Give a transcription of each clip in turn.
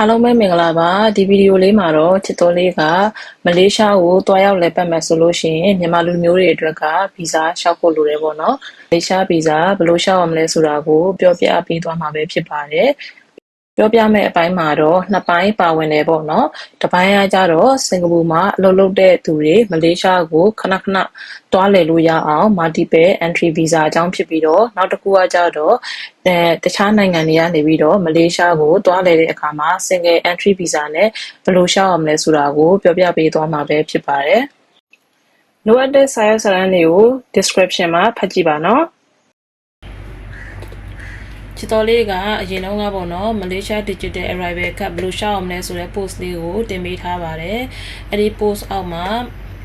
အားလုံးပဲမင်္ဂလာပါဒီဗီဒီယိုလေးမှာတော့ချစ်တော်လေးကမလေးရှားကိုတွားရောက်လည်ပတ်မယ်ဆိုလို့ရှိရင်မြန်မာလူမျိုးတွေအတွက်ကဗီဇာလျှောက်ဖို့လိုတယ်ပေါ့နော်မလေးရှားဗီဇာဘယ်လိုလျှောက်ရမလဲဆိုတာကိုပြောပြပေးသွားမှာပဲဖြစ်ပါတယ် ပြောပြမယ့်အပိုင်းမှာတော့နှစ်ပိုင်းပါဝင်တယ်ပေါ့နော်တစ်ပိုင်းကကြတော့စင်ကာပူမှာအလုပ်လုပ်တဲ့သူတွေမလေးရှားကိုခဏခဏတွားလည်လို့ရအောင် multiple entry visa အကြောင်းဖြစ်ပြီးတော့နောက်တစ်ခုကကြတော့အဲတခြားနိုင်ငံတွေကနေပြီးတော့မလေးရှားကိုတွားလည်တဲ့အခါမှာ single entry visa နဲ့ဘယ်လိုရှောက်ရမလဲဆိုတာကိုပြောပြပေးသွားမှာပဲဖြစ်ပါတယ်လိုအပ်တဲ့စာရွက်စာတမ်းတွေကို description မှာဖတ်ကြည့်ပါနော် ချစ်တော်လေးကအရင်တုန်းကပေါ့နော်မလေးရှား digital arrival card ဘယ်လိုရှောက်အောင်လဲဆိုတဲ့ post လေးကိုတင်ပေးထားပါတယ်အဲ့ဒီ post အောက်မှာ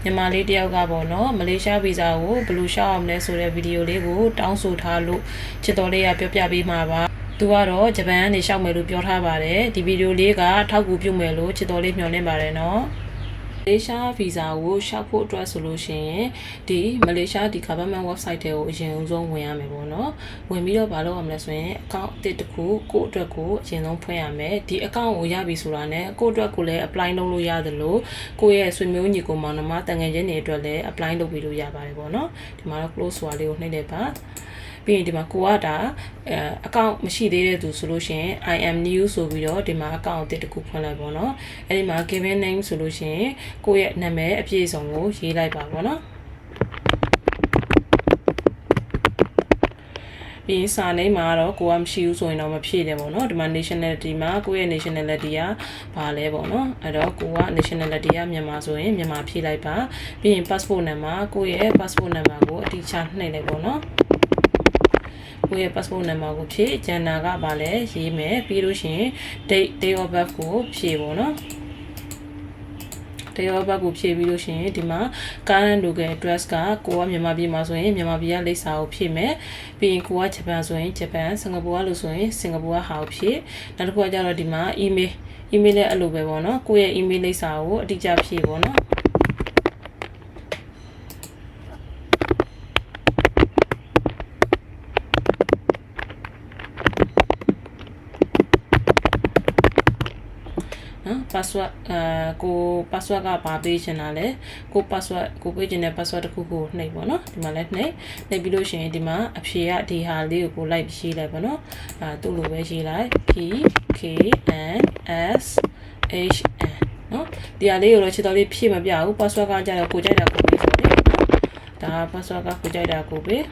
မြန်မာလေးတယောက်ကပေါ့နော်မလေးရှားဗီဇာကိုဘယ်လိုရှောက်အောင်လဲဆိုတဲ့ဗီဒီယိုလေးကိုတောင်းဆိုထားလို့ချစ်တော်လေးကပြောပြပေးမှာပါသူကတော့ဂျပန်ကနေရှောက်မယ်လို့ပြောထားပါတယ်ဒီဗီဒီယိုလေးကထောက်ကူပြုမယ်လို့ချစ်တော်လေးမျှော်လင့်ပါတယ်နော်မ လေးရှားဗီဇာကိုရှောက်ဖို့အတွက်ဆိုလို့ရှိရင်ဒီမလေးရှားဒီ government website တွေကိုအရင်ဆုံးဝင်ရမယ်ပေါ့နော်ဝင်ပြီးတော့မလုပ်ရမလဲဆိုရင် account အသစ်တစ်ခုကိုယ့်အတွက်ကိုအရင်ဆုံးဖွင့်ရမယ်ဒီ account ကိုရပြီဆိုတာနဲ့ကိုယ့်အတွက်ကိုလည်း apply လုပ်လို့ရတယ်လို့ကိုယ့်ရဲ့ဆွေမျိုးညီကိုမောင်နှမတန်ငယ်ချင်းတွေအတွက်လည်း apply လုပ်ပြီးလို့ရပါတယ်ပေါ့နော်ဒီမှာတော့ close ဆိုတာလေးကိုနှိပ်လိုက်ပါ ပြီးရင်ဒီမှာကိုကဒါအဲအကောင့်မရှိသေးတဲ့သူဆိုလို့ရှိရင် I am new ဆိုပြီးတော့ဒီမှာအကောင့်အသစ်တစ်ခုဖွင့်လိုက်ပေါ့နော်အဲ့ဒီမှာ given name ဆိုလို့ရှိရင်ကိုယ့်ရဲ့နာမည်အပြည့်အစုံကိုရေးလိုက်ပါပေါ့နော်ပြီးရင်စာနေမှာတော့ကိုကမရှိဘူးဆိုရင်တော့မဖြည့်တယ်ပေါ့နော်ဒီမှာ nationality မှာကိုယ့်ရဲ့ nationality ကဘာလဲပေါ့နော်အဲ့တော့ကိုက nationality ကမြန်မာဆိုရင်မြန်မာဖြည့်လိုက်ပါပြီးရင် passport number ကိုယ့်ရဲ့ passport number ကိုအတိအကျနှိပ်လိုက်ပေါ့နော် ကိုယ့်ရဲ့ passport number ကိုဖြည့်ကျန်တာကဘာလဲရေးမယ်ပြီးလို့ရှိရင် date date of birth ကိုဖြည့်ပေါ့နော်တရားဘက်ကိုဖြည့်ပြီးလို့ရှိရင်ဒီမှာ current local address ကကိုကမြန်မာပြည်မှာဆိုရင်မြန်မာပြည်ကလိပ်စာကိုဖြည့်မယ်ပြီးရင်ကိုကဂျပန်ဆိုရင်ဂျပန်စင်ကာပူကလို့ဆိုရင်စင်ကာပူကဟာကိုဖြည့်နောက်တစ်ခုကကျတော့ဒီမှာ email email လည်းအဲ့လိုပဲပေါ့နော်ကိုယ့်ရဲ့ email လိပ်စာကိုအတိအကျဖြည့်ပေါ့နော်နော် password အဲကို password ကဘာပေးချင်တာလဲကို password ကိုပေးချင်တဲ့ password တစ်ခုကိုနှိပ်ပေါ့နော်ဒီမှာလည်းနှိပ်နှိပ်ပြီးလို့ရှိရင်ဒီမှာအဖြေကဒီဟာလေးကိုကိုလိုက်ရေးလိုက်ပေါ့နော်အဲသူ့လိုပဲရေးလိုက် p k n s h n နော်ဒီဟာလေးကိုတော့ချစ်တော်လေးဖြည့်မပြဘူး password ကကြတော့ကိုကြိုက်တာကိုပေးဆိုတယ်နော်ဒါ password ကကိုကြိုက်တာကိုပေး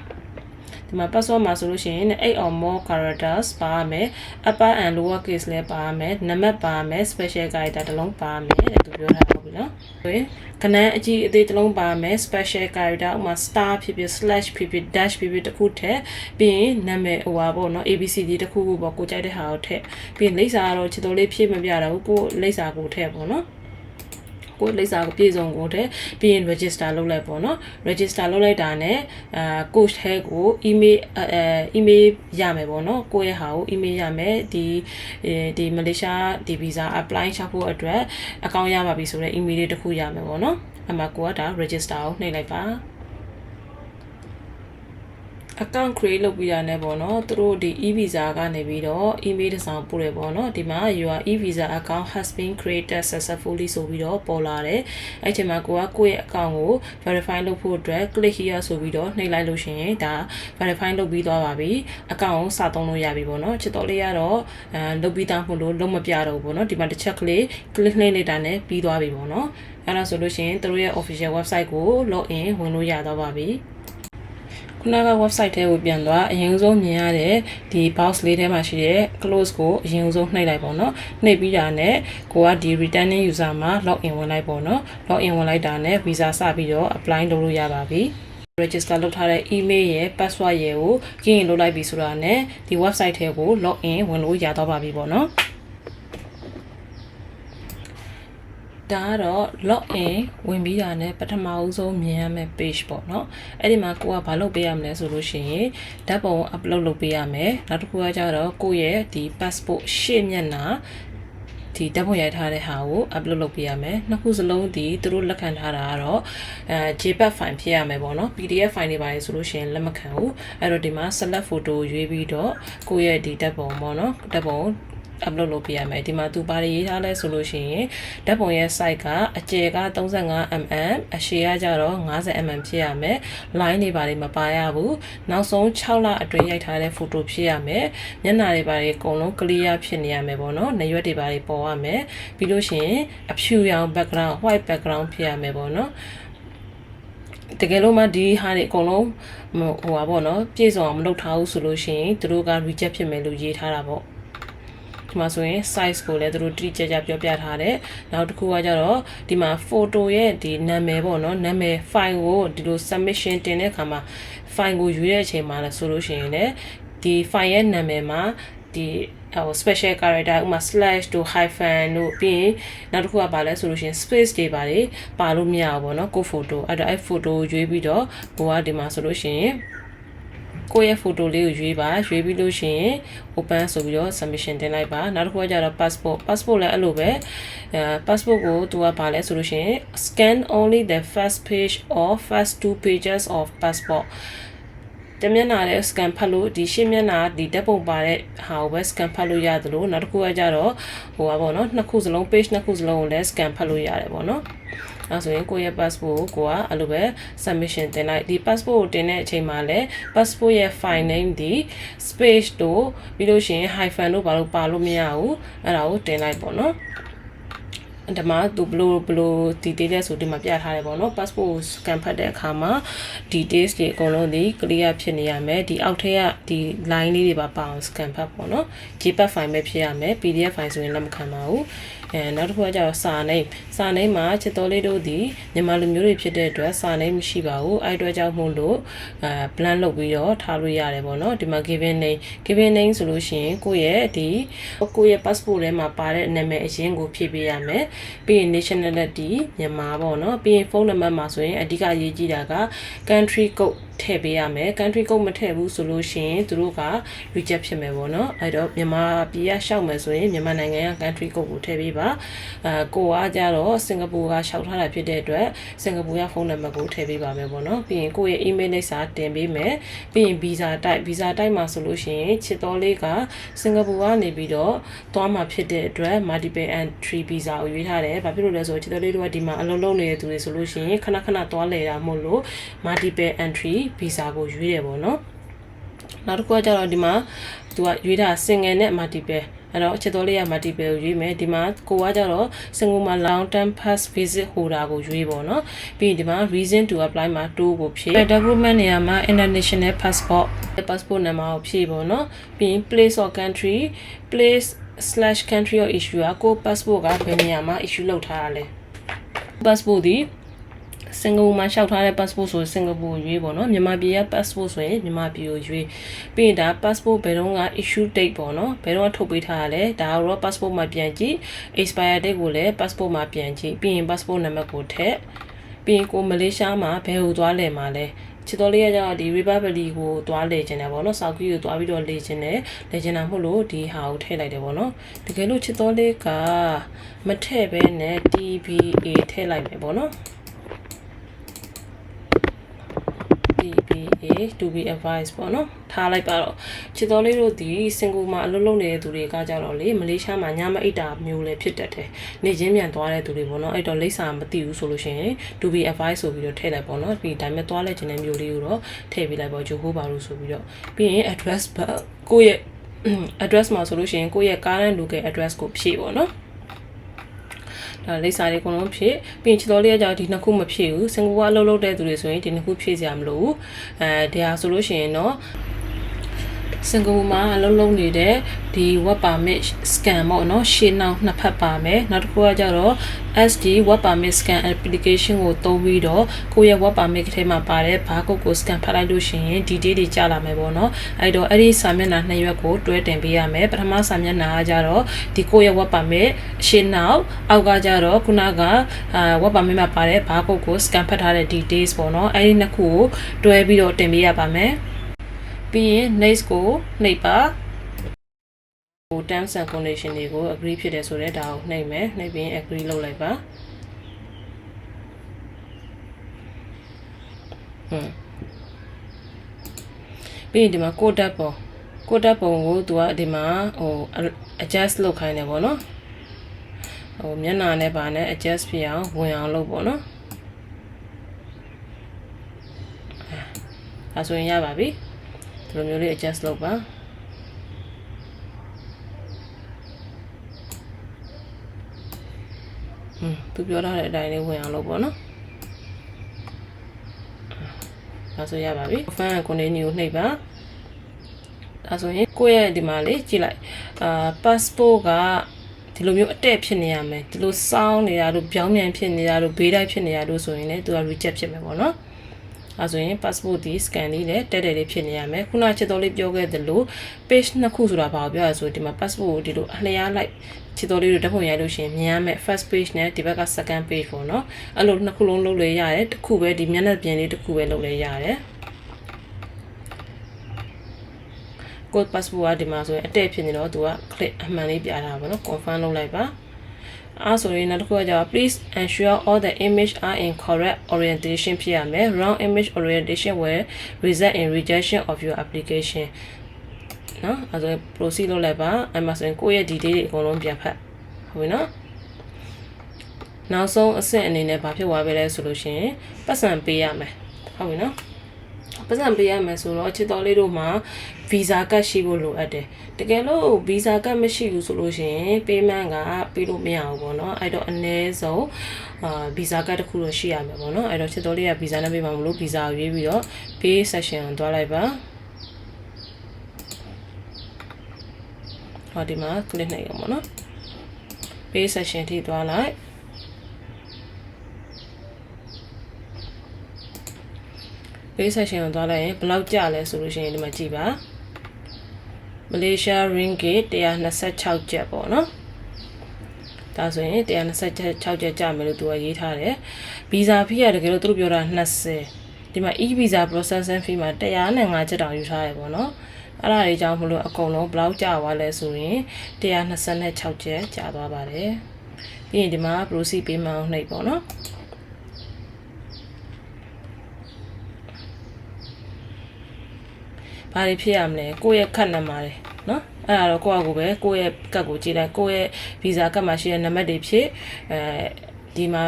ဒီမှာ password မှာဆိုလို့ရှိရင်8 or more characters ပါရမယ် upper and lower case လည်းပါရမယ်နံပါတ်ပါရမယ် special character တစ်လုံးပါရမယ်တဲ့သူပြောထားပါပြီနော်ဆိုရင်ခဏအကြီးအသေးတစ်လုံးပါရမယ် special character ဥမာ star ဖြစ်ဖြစ် slash ဖြစ်ဖြစ် dash ဖြစ်ဖြစ်တစ်ခုထည့်ပြီးရင်နာမည်ဟိုပါပေါ့နော် abcd တစ်ခုခုပေါ့ကိုကြိုက်တဲ့ဟာကိုထည့်ပြီးရင်လိပ်စာကတော့ချစ်တော်လေးဖြည့်မပြတော့ဘူးကိုလိပ်စာကိုထည့်ပေါ့နော် ကိုလိပ်စာကိုပြည့်စုံကိုတဲ့ပြီးရင် register လုပ်လိုက်ပေါ့နော် register လုပ်လိုက်တာနဲ့အာ coach ထဲကို email အဲ email ရမယ်ပေါ့နော်ကိုယ့်ရဲ့ဟာကို email ရမယ်ဒီဒီမလေးရှားဒီ visa apply ချဖို့အတွက် account ရမှာပြီဆိုတော့ email လေးတစ်ခုရမယ်ပေါ့နော်အမှကိုကဒါ register ကိုနှိပ်လိုက်ပါ account create လုပ်ပြီးတာနဲ့ပေါ့နော်သူတို့ဒီ e-visa ကနေပြီးတော့ email တစ်စောင်ပို့တယ်ပေါ့နော်ဒီမှာ your e-visa account has been created successfully ဆိုပြီးတော့ပေါ်လာတယ်အဲ့ချိန်မှာကိုကကိုယ့်ရဲ့ account ကို verify လုပ်ဖို့အတွက် click here ဆိုပြီးတော့နှိပ်လိုက်လို့ရှိရင်ဒါ verify လုပ်ပြီးသွားပါပြီ account ကိုစသုံးလို့ရပြီပေါ့နော်ချစ်တော်လေးကတော့အဲလုပ်ပြီးသားမို့လို့လုံးမပြတော့ဘူးပေါ့နော်ဒီမှာတစ်ချက်ကလေး click နှိပ်လိုက်တာနဲ့ပြီးသွားပြီပေါ့နော်အဲ့ဒါဆိုလို့ရှိရင်သူတို့ရဲ့ official website ကို log in ဝင်လို့ရတော့ပါပြီ ခုနက website ထဲကိုပြန်သွားအရင်ဆုံးမြင်ရတဲ့ဒီ box လေးထဲမှာရှိတဲ့ close ကိုအရင်ဆုံးနှိပ်လိုက်ပေါ့နော်နှိပ်ပြီးတာနဲ့ကိုကဒီ returning user မှာ log in ဝင်လိုက်ပေါ့နော် log in ဝင်လိုက်တာနဲ့ visa စပြီးတော့ apply လုပ်လို့ရပါပြီ register လုပ်ထားတဲ့ email ရယ် password ရယ်ကိုကျင်းရင်လုပ်လိုက်ပြီဆိုတာနဲ့ဒီ website ထဲကို log in ဝင်လို့ရတော့ပါပြီပေါ့နော် ဒါကတော့ log in ဝင်ပြီးတာနဲ့ပထမအဦးဆုံးမြင်ရမယ့် page ပေါ့เนาะအဲ့ဒီမှာကိုကဘာလုပ်ပေးရမလဲဆိုလို့ရှိရင်ဓာတ်ပုံ upload လုပ်ပေးရမယ်နောက်တစ်ခုကကျတော့ကိုယ့်ရဲ့ဒီ passport ရှေ့မျက်နှာဒီဓာတ်ပုံရိုက်ထားတဲ့ဟာကို upload လုပ်ပေးရမယ်နှစ်ခုစလုံးဒီသူတို့လက်ခံထားတာကတော့အဲ JPEG file ဖြစ်ရမယ်ပေါ့နော် PDF file တွေပါလေဆိုလို့ရှိရင်လက်မခံဘူးအဲ့တော့ဒီမှာ select photo ရွေးပြီးတော့ကိုယ့်ရဲ့ဒီဓာတ်ပုံပေါ့နော်ဓာတ်ပုံ upload လုပ်ပေးရမယ်ဒီမှာသူဘာတွေရေးထားလဲဆိုလို့ရှိရင်ဓာတ်ပုံရဲ့ size ကအကျယ်က 35mm အရှည်ကကြတော့ 50mm ဖြစ်ရမယ် line တွေဘာတွေမပါရဘူးနောက်ဆုံး6လအတွင်းရိုက်ထားတဲ့ photo ဖြစ်ရမယ်မျက်နှာတွေဘာတွေအကုန်လုံး clear ဖြစ်နေရမယ်ပေါ့နော်နေရွက်တွေဘာတွေပေါ်ရမယ်ပြီးလို့ရှိရင်အဖြူရောင် background white background ဖြစ်ရမယ်ပေါ့နော်တကယ်လို့မှဒီဟာတွေအကုန်လုံးဟိုပါပေါ့နော် ပြည့်စုံအောင်မလုပ်ထားဘူးဆိုလို့ရှိရင်သူတို့က reject ဖြစ်မယ်လို့ရေးထားတာပေါ့ ဒီမှာဆိုရင် size ကိုလည်းသူတို့တိတိကျကျပြောပြထားတယ်နောက်တစ်ခုကကြတော့ဒီမှာ photo ရဲ့ဒီနာမည်ပေါ့နော်နာမည် file ကိုဒီလို submission တင်တဲ့အခါမှာ file ကိုယူတဲ့အချိန်မှာလည်းဆိုလို့ရှိရင်လည်းဒီ file ရဲ့နာမည်မှာဒီဟို special character ဥမာ slash တို့ hyphen တို့ပြီးရင်နောက်တစ်ခုကပါလဲဆိုလို့ရှိရင် space တွေပါတယ်ပါလို့မရဘူးပေါ့နော်ကို photo အဲ့တော့အဲ့ photo ကိုရွေးပြီးတော့ကိုကဒီမှာဆိုလို့ရှိရင် ကိုယ့်ရဲ့ photo လေးကိုရွေးပါရွေးပြီးလို့ရှိရင် open ဆိုပြီးတော့ submission တင်လိုက်ပါနောက်တစ်ခုကကြတော့ passport passport လည်းအဲ့လိုပဲအဲ passport ကိုသူကပါလဲဆိုလို့ရှိရင် scan only the first page or first two pages of passport တမျက်နှာနဲ့ scan ဖတ်လို့ဒီရှင်းမျက်နှာဒီဓာတ်ပုံပါတဲ့ဟာကိုပဲ scan ဖတ်လို့ရတယ်လို့နောက်တစ်ခုကကြတော့ဟိုပါပေါ့နော်နှစ်ခုစလုံး page နှစ်ခုစလုံးကိုလည်း scan ဖတ်လို့ရတယ်ပေါ့နော် အဲဆိုရင်ကိုယ့်ရဲ့ passport ကိုကိုကအဲ့လိုပဲ submission တင်လိုက်ဒီ passport ကိုတင်တဲ့အချိန်မှာလည်း passport ရဲ့ file name ဒီ space တို့ပြီးလို့ရှိရင် hyphen တို့ဘာလို့ပါလို့မရဘူးအဲ့ဒါကိုတင်လိုက်ပေါ့နော်ဒီမှာသူဘလို့ဘလို့ detail လဲဆိုဒီမှာပြထားတယ်ပေါ့နော် passport scan ဖတ်တဲ့အခါမှာ details တွေအကုန်လုံးဒီ clear ဖြစ်နေရမယ်ဒီအောက်ထက်ကဒီ line လေးတွေပါပါအောင် scan ဖတ်ပေါ့နော် JPEG file ပဲဖြစ်ရမယ် PDF file ဆိုရင်လက်မခံပါဘူး အဲနောက်တစ်ခုကကျတော့စာနေစာနေမှာချစ်တော်လေးတို့ဒီမြန်မာလူမျိုးတွေဖြစ်တဲ့အတွက်စာနေမရှိပါဘူးအဲ့အတွက်ကြောင့်မို့လို့အဲ plan လုပ်ပြီးတော့ထားလို့ရတယ်ပေါ့နော်ဒီမှာ given name given name ဆိုလို့ရှိရင်ကိုယ့်ရဲ့ဒီကိုယ့်ရဲ့ passport ထဲမှာပါတဲ့နာမည်အရင်းကိုဖြည့်ပေးရမယ်ပြီးရင် nationality မြန်မာပေါ့နော်ပြီးရင်ဖုန်းနံပါတ်မှာဆိုရင်အဓိကအရေးကြီးတာက country code ထည့်ပေးရမယ် country code မထည့်ဘူးဆိုလို့ရှိရင်သူတို့က reject ဖြစ်မယ်ပေါ့နော်အဲ့တော့မြန်မာပြည်ကရှောက်မယ်ဆိုရင်မြန်မာနိုင်ငံက country code ကိုထည့်ပေးပါအဲကိုကကြတော့စင်ကာပူကရှောက်ထားတာဖြစ်တဲ့အတွက်စင်ကာပူကဖုန်းနံပါတ်ကိုထည့်ပေးပါမယ်ပေါ့နော်ပြီးရင်ကိုယ့်ရဲ့ email လိပ်စာတင်ပေးမယ်ပြီးရင် visa type visa type မှာဆိုလို့ရှိရင်ချစ်တော်လေးကစင်ကာပူကနေပြီးတော့သွားမှာဖြစ်တဲ့အတွက် multiple entry visa ကိုရွေးထားတယ်ဘာဖြစ်လို့လဲဆိုတော့ချစ်တော်လေးတို့ကဒီမှာအလုံးလုံးနေတဲ့သူတွေဆိုလို့ရှိရင်ခဏခဏသွားလဲတာမို့လို့ multiple entry visa ကိုရွေးတယ်ပေါ့နော်နောက်တစ်ခုကကြတော့ဒီမှာသူကရွေးတာ single နဲ့ multiple အဲ့တော့ချက်တော်လေးရ multiple ကိုရွေးမယ်ဒီမှာကိုကကြတော့ single မှာ long term pass visit holder ကိုရွေးပေါ့နော်ပြီးရင်ဒီမှာ reason to apply မှာ2ကိုဖြည့် document နေရာမှာ international passport passport number ကိုဖြည့်ပေါ့နော်ပြီးရင် place or country place slash country or issue ကကို passport ကဘယ်နေရာမှာ issue လုပ်ထားရလဲ passport ဒီ စင်ကာပူမှာလျှောက်ထားတဲ့ passport ဆိုစင်ကာပူရွေးပေါ့နော်မြန်မာပြည်ရဲ့ passport ဆိုရင်မြန်မာပြည်ကိုရွေးပြီးရင်ဒါ passport ဘယ်တော့က issue date ပေါ့နော်ဘယ်တော့ထုတ်ပေးထားရလဲဒါတော့ passport မှာပြန်ကြည့် expire date ကိုလည်း passport မှာပြန်ကြည့်ပြီးရင် passport နံပါတ်ကိုထည့်ပြီးရင်ကိုမလေးရှားမှာဘယ်ကိုသွားလဲမှာလဲချစ်တော်လေးကကြောင့်ဒီ Republic ကိုသွားလေကျင်တယ်ပေါ့နော်။ဆောက်ကြီးကိုသွားပြီးတော့လေကျင်တယ်။လေကျင်တာမဟုတ်လို့ဒီဟာကိုထည့်လိုက်တယ်ပေါ့နော်။တကယ်လို့ချစ်တော်လေးကမထည့်ဘဲနဲ့ TBA ထည့်လိုက်မယ်ပေါ့နော်။ PBA to be advised ပေါ့နော်ထားလိုက်ပါတော့ချစ်တော်လေးတို့ဒီစင်ကူမှာအလုပ်လုပ်နေတဲ့သူတွေကကြတော့လေမလေးရှားမှာညမအိတ်တာမျိုးလည်းဖြစ်တတ်တယ်နေချင်းပြန်သွားတဲ့သူတွေပေါ့နော်အဲ့တော့လိပ်စာမသိဘူးဆိုလို့ရှိရင် to be advised ဆိုပြီးတော့ထည့်လိုက်ပေါ့နော်ပြီးဒါမဲ့သွားလဲခြင်းတဲ့မျိုးလေးကိုတော့ထည့်ပေးလိုက်ပေါ့ဂျိုဟိုပါလို့ဆိုပြီးတော့ပြီးရင် address ကိုယ့်ရဲ့ address မှာဆိုလို့ရှိရင်ကိုယ့်ရဲ့ current local address ကိုဖြည့်ပေါ့နော် ဒါလိပ်စာတွေအကုန်လုံးဖြည့်ပြီးရင်ချစ်တော်လေးကကြောင့်ဒီနှစ်ခုမဖြည့်ဘူးစင်ကာပူကအလုပ်လုပ်တဲ့သူတွေဆိုရင်ဒီနှစ်ခုဖြည့်စရာမလိုဘူးအဲဒီဟာဆိုလို့ရှိရင်တော့ စင်ကာပူမှာအလုပ်လုပ်နေတဲ့ဒီ work permit scan ပေါ့နော်ရှင်းနောက်နှစ်ဖက်ပါမယ်နောက်တစ်ခုကကြတော့ SD work permit scan application ကိုသုံးပြီးတော့ကိုယ့်ရဲ့ work permit ထဲမှာပါတဲ့ barcode ကို scan ဖတ်လိုက်လို့ရှိရင် detail တွေကြာလာမယ်ပေါ့နော်အဲ့တော့အဲ့ဒီစာမျက်နှာနှစ်ရွက်ကိုတွဲတင်ပေးရမယ်ပထမစာမျက်နှာကကြတော့ဒီကိုယ့်ရဲ့ work permit ရှင်းနောက်အောက်ကကြတော့ခုနကအာ work permit မှာပါတဲ့ barcode ကို scan ဖတ်ထားတဲ့ details ပေါ့နော်အဲ့ဒီနှစ်ခုကိုတွဲပြီးတော့တင်ပေးရပါမယ် ပြီးရင် next ကိုနှိပ်ပါဟို terms and condition တွေကို agree ဖြစ်တယ်ဆိုတော့ဒါကိုနှိပ်မယ်နှိပ်ပြီး agree လုပ်လိုက်ပါဟွန်းပြီးရင်ဒီမှာ code ဓာတ်ပုံကိုတက်ပုံကိုသူကဒီမှာဟို adjust လုပ်ခိုင်းတယ်ပေါ့နော်ဟိုမျက်နှာနဲ့ပါနဲ့ adjust ဖြစ်အောင်ဝင်အောင်လုပ်ပေါ့နော်အဲဒါဆိုရင်ရပါပြီ ဒီလိုမျိုးလေး adjust လုပ်ပါอืมသူပြောထားတဲ့အတိုင်းလေးဝင်အောင်လုပ်ပေါ့နော်ဒါဆိုရပါပြီ fan continue ကိုနှိပ်ပါဒါဆိုရင်ကိုယ့်ရဲ့ဒီမှာလေးကြည့်လိုက်အာ passport ကဒီလိုမျိုးအတက်ဖြစ်နေရမယ်ဒီလိုစောင်းနေတာတို့ပြောင်းပြန်ဖြစ်နေတာတို့ဘေးတိုက်ဖြစ်နေတာတို့ဆိုရင်လည်းသူက reject ဖြစ်မယ်ပေါ့နော် အဲဆိုရင် passport ဒီ scan လေးလည်းတက်တယ်လေးဖြစ်နေရမယ်ခုနချစ်တော်လေးပြောခဲ့သလို page နှစ်ခုဆိုတာဘာကိုပြောရဆိုဒီမှာ passport ကိုဒီလိုအလျားလိုက်ချစ်တော်လေးတို့ဓာတ်ပုံရိုက်လို့ရှိရင်မြင်ရမယ် first page နဲ့ဒီဘက်က second page ပေါ့နော်အဲ့လိုနှစ်ခုလုံးလုပ်လို့ရတယ်တစ်ခုပဲဒီမျက်နှာပြင်လေးတစ်ခုပဲလုပ်လို့ရတယ် code passport ကဒီမှာဆိုရင်အတက်ဖြစ်နေတော့သူက click အမှန်လေးပြတာပါနော် confirm လုပ်လိုက်ပါ အားဆိုရင်နောက်တစ်ခုကကြာ please ensure all the image are in correct orientation ဖြစ်ရမယ် wrong image orientation will result in rejection of your application နော်အဲဆိုရင် proceed လုပ်လိုက်ပါအဲ့မှာဆိုရင်ကိုယ့်ရဲ့ detail တွေအကုန်လုံးပြန်ဖတ်ဟုတ်ပြီနော်နောက်ဆုံးအဆင့်အနေနဲ့ဘာဖြစ်သွားပြီလဲဆိုလို့ရှိရင်ပတ်စံပေးရမယ်ဟုတ်ပြီနော် ပတ်စံပေးရမယ်ဆိုတော့ချစ်တော်လေးတို့မှာဗီဇာကတ်ရှိဖို့လိုအပ်တယ်တကယ်လို့ဗီဇာကတ်မရှိဘူးဆိုလို့ရှိရင် payment ကပေးလို့မရဘူးပေါ့နော်အဲ့တော့အနည်းဆုံးအာဗီဇာကတ်တစ်ခုတော့ရှိရမယ်ပေါ့နော်အဲ့တော့ချစ်တော်လေးကဗီဇာနဲ့ပေးမှာမလို့ဗီဇာကိုရွေးပြီးတော့ pay session ကိုတွားလိုက်ပါဟောဒီမှာ click နိုင်ရမှာနော် pay session ထိသွားလိုက် pay section ကိုသွားလိုက်ရင်ဘယ်လောက်ကျလဲဆိုလို့ရှိရင်ဒီမှာကြည့်ပါမလေးရှား ringgit 126ကျပ်ပေါ့နော်ဒါဆိုရင်126ကျပ်ကျမယ်လို့သူကရေးထားတယ်ဗီဇာဖီးရတကယ်လို့သူတို့ပြောတာ20ဒီမှာ e visa processing fee မှာ105ကျပ်တောင်ယူထားရပေါ့နော်အဲ့ဒါတွေကြောင့်မလို့အကုန်လုံးဘယ်လောက်ကျသွားလဲဆိုရင်126ကျပ်ကျသွားပါတယ်ပြီးရင်ဒီမှာ proceed payment ကိုနှိပ်ပေါ့နော် ဘာတွေဖြစ်ရမလဲကိုယ့်ရဲ့ခတ်နံပါတ်တွေနော်အဲ့ဒါတော့ကိုယ့်အကူပဲကိုယ့်ရဲ့ကတ်ကိုကြည့်လိုက်ကိုယ့်ရဲ့ဗီဇာကတ်မှာရှိတဲ့နံပါတ်တွေဖြစ်အဲဒီမှာ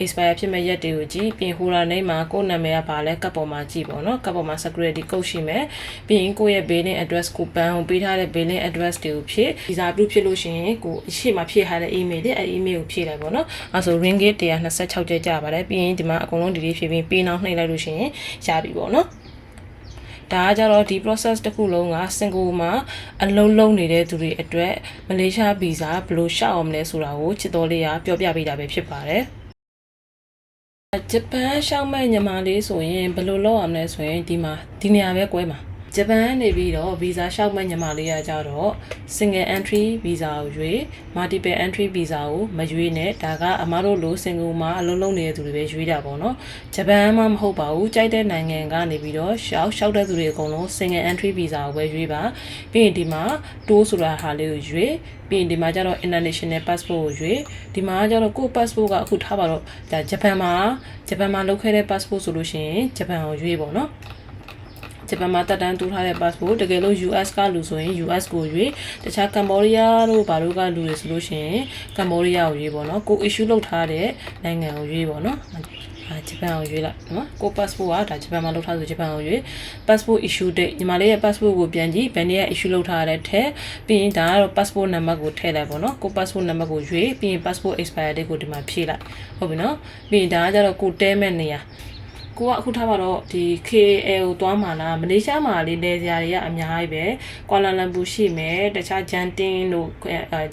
expire ဖြစ်မဲ့ရက်တွေကိုကြည့်ပြင်ဟိုရာနေမှာကိုယ့်နာမည်ကဘာလဲကတ်ပေါ်မှာကြည့်ပေါ့နော်ကတ်ပေါ်မှာ security code ရှိမယ်ပြီးရင်ကိုယ့်ရဲ့ billing address ကိုပန်းကိုပေးထားတဲ့ billing address တွေကိုဖြည့် visa approve ဖြစ်လို့ရှိရင်ကိုအရှိမဖြည့်ထားတဲ့ email တွေအဲ email ကိုဖြည့်လိုက်ပေါ့နော်အဲဆို ringgit 126ကျပ်ကြပါတယ်ပြီးရင်ဒီမှာအကုန်လုံး delete ဖြည့်ပြီးပေးနောက်နှိပ်လိုက်လို့ရှိရင်ရပြီပေါ့နော် ဒါကကြတော့ဒီ process တစ်ခုလုံးကစင်ကာပူမှာအလုံးလုံးနေတဲ့သူတွေအတွက်မလေးရှားဗီဇာဘယ်လိုရှောက်အောင်လဲဆိုတာကိုချစ်တော်လေးကပြောပြပေးတာပဲဖြစ်ပါတယ်ဂျပန်ရှောက်မဲ့ညီမလေးဆိုရင်ဘယ်လိုလုပ်အောင်လဲဆိုရင်ဒီမှာဒီနေရာပဲ꿰မှာ ဂျပန်နေပြီးတော့ဗီဇာလျှောက်မဲ့ညီမလေးကကြတော့ single entry visa ကိုရွေး multiple entry visa ကိုမရွေးနဲ့ဒါကအမားတို့လို single မှာအလုံးလုံးနေတဲ့သူတွေပဲရွေးတာပေါ့နော်ဂျပန်မှမဟုတ်ပါဘူးကြိုက်တဲ့နိုင်ငံကနေပြီးတော့ရှောက်ရှောက်တဲ့သူတွေအကုန်လုံး single entry visa ကိုပဲရွေးပါပြီးရင်ဒီမှာ tour ဆိုတာဟာလေးကိုရွေးပြီးရင်ဒီမှာကျတော့ international passport ကိုရွေးဒီမှာကျတော့ကို passport ကအခုထားပါတော့ဒါဂျပန်မှာဂျပန်မှာလုပ်ခဲ့တဲ့ passport ဆိုလို့ရှိရင်ဂျပန်ကိုရွေးပေါ့နော် ဂျပန်မှာတက်တန်းတူထားတဲ့ passport တကယ်လို့ US ကလူဆိုရင် US ကိုရွေးတခြားကမ္ဘောဒီးယားတို့ဘာတို့ကလူတွေဆိုလို့ရှိရင်ကမ္ဘောဒီးယားကိုရွေးပေါ့နော်ကို issue လုပ်ထားတဲ့နိုင်ငံကိုရွေးပေါ့နော်အာဂျပန်ကိုရွေးလိုက်နော်ကို passport ကဒါဂျပန်မှာလုပ်ထားဆိုဂျပန်ကိုရွေး passport issue date ညီမလေးရဲ့ passport ကိုပြန်ကြည့်ဘယ်နေ့က issue လုပ်ထားတဲ့ထက်ပြီးရင်ဒါကတော့ passport number ကိုထည့်လိုက်ပေါ့နော်ကို passport number ကိုရွေးပြီးရင် passport expire date ကိုဒီမှာဖြည့်လိုက်ဟုတ်ပြီနော်ပြီးရင်ဒါကကြတော့ကိုတဲမဲ့နေရ ကိုကအခုထားပါတော့ဒီ KL ကိုသွားမှာလားမလေးရှားမှာလေးလဲစရာတွေကအများကြီးပဲကွာလာလမ်ပူရှိမယ်တခြားဂျန်တင်းတို့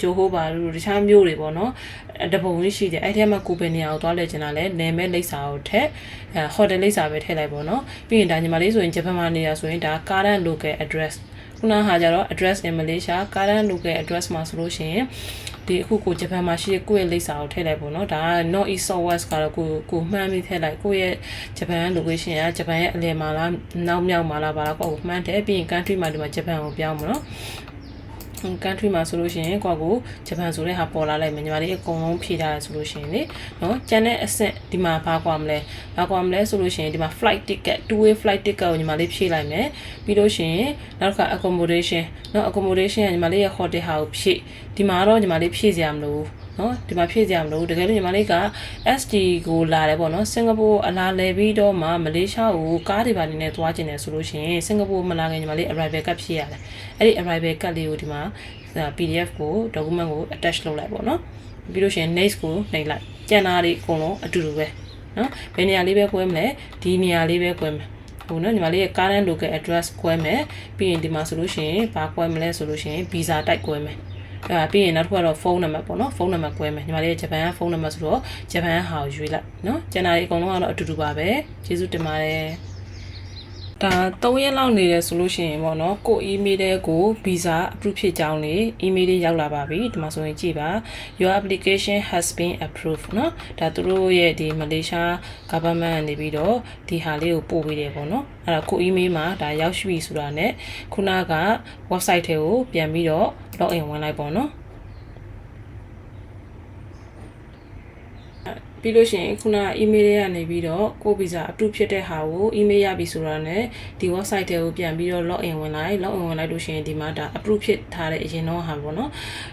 ဂျိုဟိုဘာတို့တခြားမြို့တွေပေါ့နော်တပုံကြီးရှိတယ်အဲ့ထဲမှာကိုပဲနေရာကိုသွားလဲကျင်တာလဲနယ်မဲ့လိပ်စာကိုထက်အဲဟိုတယ်လိပ်စာပဲထည့်လိုက်ပေါ့နော်ပြီးရင်ဒါညီမလေးဆိုရင်ဂျပန်မှာနေရဆိုရင်ဒါ current local address ခုနဟာကြတော့ address in Malaysia current local address မှာဆိုလို့ရှိရင်ဒီအခုကိုဂျပန်မှာရှိတဲ့ကိုယ့်ရဲ့လိပ်စာကိုထည့်လိုက်ပေါ့နော်ဒါက north east south west ကတော့ကိုကိုမှန်းပြီးထည့်လိုက်ကိုယ့်ရဲ့ဂျပန် location ကဂျပန်ရဲ့အလယ်မှာလားနောက်မြောက်မှာလားဘာလားကိုကိုမှန်းတယ်ပြီးရင် country မှာဒီမှာဂျပန်ကိုပြောင်းမှာနော် country မှာဆိုလို့ရှိရင်ကိုယ့်ကိုဂျပန်ဆိုတဲ့ဟာပေါ်လာလိုက်မယ်ညီမလေးအကုန်လုံးဖြည့်ထားရဆိုလို့ရှိရင်လေနော်ကျန်တဲ့အဆင့်ဒီမှာဘာကွာမလဲဘာကွာမလဲဆိုလို့ရှိရင်ဒီမှာ flight ticket two way flight ticket ကိုညီမလေးဖြည့်လိုက်မယ်ပြီးလို့ရှိရင်နောက်တစ်ခါ accommodation နော် accommodation ကညီမလေးရဲ့ hotel ဟာကိုဖြည့်ဒီမှာတော့ညီမလေးဖြည့်စရာမလိုဘူး နော်ဒီမှာဖြည့်ကြမလို့တကယ်လို့ညီမလေးက SD ကိုလာတယ်ပေါ့နော်စင်ကာပူအလာလဲပြီးတော့မှမလေးရှားကိုကားတွေပါနေနဲ့သွားကျင်တယ်ဆိုလို့ရှိရင်စင်ကာပူမလာခင်ညီမလေး arrival card ဖြည့်ရတယ်အဲ့ဒီ arrival card လေးကိုဒီမှာ PDF ကို document ကို attach လုပ်လိုက်ပေါ့နော်ပြီးလို့ရှိရင် next ကိုနှိပ်လိုက်ကျန်တာတွေအကုန်လုံးအတူတူပဲနော်ဘယ်နေရာလေးပဲကွဲမလဲဒီနေရာလေးပဲကွဲမယ်ဟိုနော်ညီမလေးရဲ့ current local address ကွဲမယ်ပြီးရင်ဒီမှာဆိုလို့ရှိရင်ဘာကွဲမလဲဆိုလို့ရှိရင် visa type ကွဲမယ် အဲပြီးရင်နောက်တစ်ခုကတော့ဖုန်းနံပါတ်ပေါ့နော်ဖုန်းနံပါတ်ကွဲမယ်ညီမလေးဂျပန်ကဖုန်းနံပါတ်ဆိုတော့ဂျပန်ဟာကိုရွေးလိုက်နော်ကျန်တာတွေအကုန်လုံးကတော့အတူတူပါပဲကျေးဇူးတင်ပါတယ် ဒါ3ရက်လောက်နေတယ်ဆိုလို့ရှိရင်ပေါ့နော်ကို email တဲ့ကို visa approve ဖြစ်ကြောင်းလေ email လေးရောက်လာပါပြီဒီမှာဆိုရင်ကြည့်ပါ your application has been approved เนาะဒါသူတို့ရဲ့ဒီ Malaysia government ကနေပြီးတော့ဒီဟာလေးကိုပို့ပေးတယ်ပေါ့နော်အဲ့ဒါကို email မှာဒါရောက်ရှိပြီဆိုတာနဲ့ခုနက website ထဲကိုပြန်ပြီးတော့ login ဝင်လိုက်ပေါ့နော် ပြီးလို့ရှိရင်ခုန email တွေကနေပြီးတော့ကိုဗီဇာ approve ဖြစ်တဲ့ဟာကို email ရပြီဆိုတာနဲ့ဒီ website ထဲကိုပြန်ပြီးတော့ login ဝင်လိုက် login ဝင်လိုက်လို့ရှိရင်ဒီမှာဒါ approve ဖြစ်ထားတဲ့အရင်တော့ဟာပေါ့နော်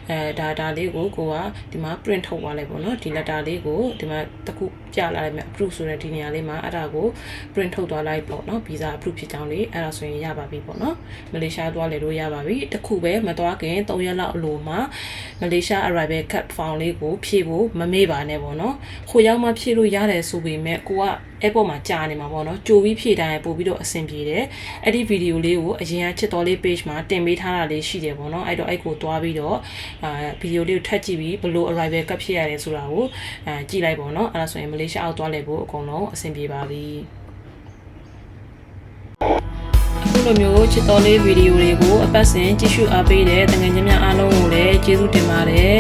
အဲဒါဒါလေးကိုကိုကဒီမှာ print ထုတ်သွားလိုက်ပေါ့နော်ဒီ letter လေးကိုဒီမှာတစ်ခု ပြလာလိုက်မယ် approve ဆိုတဲ့ဒီနေရာလေးမှာအဲ့ဒါကို print ထုတ်သွားလိုက်ပေါ့နော် visa approve ဖြစ်ကြောင်းလေးအဲ့ဒါဆိုရင်ရပါပြီပေါ့နော်မလေးရှားသွားလေလို့ရပါပြီတစ်ခုပဲမသွားခင်3ရက်လောက်အလိုမှာမလေးရှား arrival card form လေးကိုဖြည့်ဖို့မမေ့ပါနဲ့ပေါ့နော်ခိုရောက်မှဖြည့်လို့ရတယ်ဆိုပေမဲ့ကိုက airport မှာကြာနေမှာပေါ့နော်ကြိုပြီးဖြည့်တိုင်းပို့ပြီးတော့အဆင်ပြေတယ်အဲ့ဒီဗီဒီယိုလေးကိုအရင်ကချစ်တော်လေး page မှာတင်ပေးထားတာလေးရှိတယ်ပေါ့နော်အဲ့တော့အဲ့ကိုသွားပြီးတော့အာဗီဒီယိုလေးကိုထပ်ကြည့်ပြီးဘယ်လို arrival ကပ်ဖြစ်ရတယ်ဆိုတာကိုအာကြည့်လိုက်ပေါ့နော်အဲ့ဒါဆိုရင်မလေးရှားအောက်သွားလဲဖို့အကုန်လုံးအဆင်ပြေပါပြီအခုလိုမျိုးချစ်တော်လေးဗီဒီယိုတွေကိုအပတ်စဉ်ကြည့်ရှုအားပေးတဲ့တငယ်ချင်းများအားလုံးကိုလည်းကျေးဇူးတင်ပါတယ်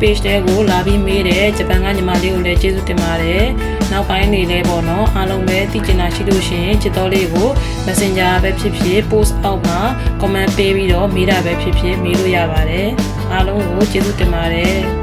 page တဲကိုလာပြီးမေးတယ်ဂျပန်ကညီမလေးကိုလည်းကျေးဇူးတင်ပါတယ် နောက်ပိုင်းနေလဲပေါ့နော်အားလုံးပဲသိကျင်တာရှိလို့ရှိရင်ချစ်တော်လေးကို Messenger ပဲဖြစ်ဖြစ် post အောက်မှာ comment ပေးပြီးတော့မေးတာပဲဖြစ်ဖြစ်မေးလို့ရပါတယ်အားလုံးကိုကျေးဇူးတင်ပါတယ်